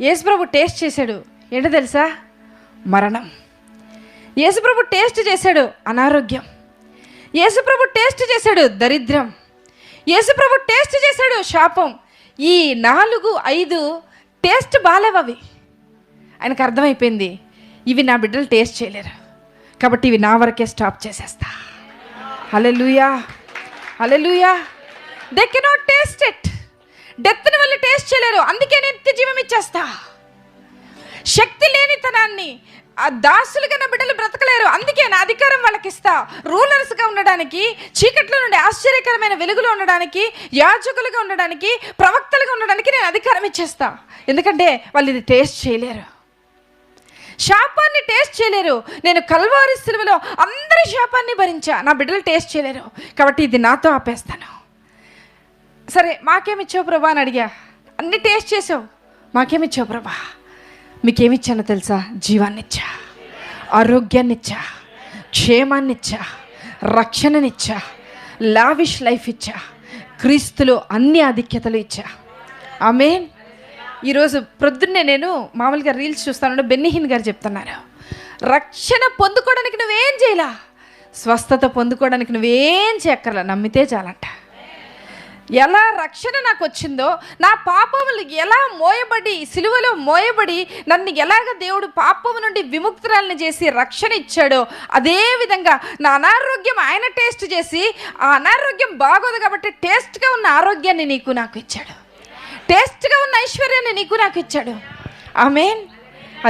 యేసుప్రభు టేస్ట్ చేశాడు. ఏంటో తెలుసా? మరణం. యేసుప్రభు టేస్ట్ చేశాడు అనారోగ్యం. యేసుప్రభు టేస్ట్ చేశాడు దరిద్రం. యేసుప్రభు టేస్ట్ చేశాడు శాపం. ఈ నాలుగు ఐదు టేస్ట్ బాలేవవి. అవి ఆయనకు అర్థమైపోయింది ఇవి నా బిడ్డలు టేస్ట్ చేయలేరు. కాబట్టి ఇవి నా వరకే స్టాప్ చేసేస్తా. Hallelujah hallelujah they cannot taste it ఇచ్చేస్తా శక్తి లేనితనాన్ని ఆ దాసులుగా నా బిడ్డలు బ్రతకలేరు. అందుకే నా అధికారం వాళ్ళకి ఇస్తా రూలర్స్గా ఉండడానికి చీకట్లో నుండి ఆశ్చర్యకరమైన వెలుగులో ఉండడానికి యాజకులుగా ఉండడానికి ప్రవక్తలుగా ఉండడానికి నేను అధికారం ఇచ్చేస్తా. ఎందుకంటే వాళ్ళు ఇది టేస్ట్ చేయలేరు. శాపాన్ని టేస్ట్ చేయలేరు. నేను కల్వారి సిలువలో అందరి శాపాన్ని భరించా. నా బిడ్డలు టేస్ట్ చేయలేరు. కాబట్టి ఇది నాతో ఆపేస్తాను. సరే మాకేమిచ్చావు ప్రభా అని అడిగా. అన్ని టేస్ట్ చేసావు. మాకేమిచ్చావు ప్రభా? మీకేమిచ్చానో తెలుసా? జీవాన్నిచ్చా ఆరోగ్యాన్నిచ్చా క్షేమాన్నిచ్చా రక్షణనిచ్చా లావిష్ లైఫ్ ఇచ్చా క్రీస్తులో అన్ని ఆధిక్యతలు ఇచ్చా. ఆమె ఈరోజు ప్రొద్దున్నే నేను మామూలుగా రీల్స్ చూస్తాను బెన్నిహిన్ గారు చెప్తున్నారు. రక్షణ పొందుకోవడానికి నువ్వేం చేయలా? స్వస్థత పొందుకోవడానికి నువ్వేం చేయక్కర్లా? నమ్మితే చాలంట. ఎలా రక్షణ నాకు వచ్చిందో నా పాపములు ఎలా మోయబడి సిలువలో మోయబడి నన్ను ఎలాగ దేవుడు పాపము నుండి విముక్తురాలని చేసి రక్షణ ఇచ్చాడో అదేవిధంగా నా అనారోగ్యం ఆయన టేస్ట్ చేసి ఆ అనారోగ్యం బాగోదు కాబట్టి టేస్ట్గా ఉన్న ఆరోగ్యాన్ని నీకు నాకు ఇచ్చాడు. టేస్ట్గా ఉన్న ఐశ్వర్యాన్ని నీకు నాకు ఇచ్చాడు. ఆమెన్.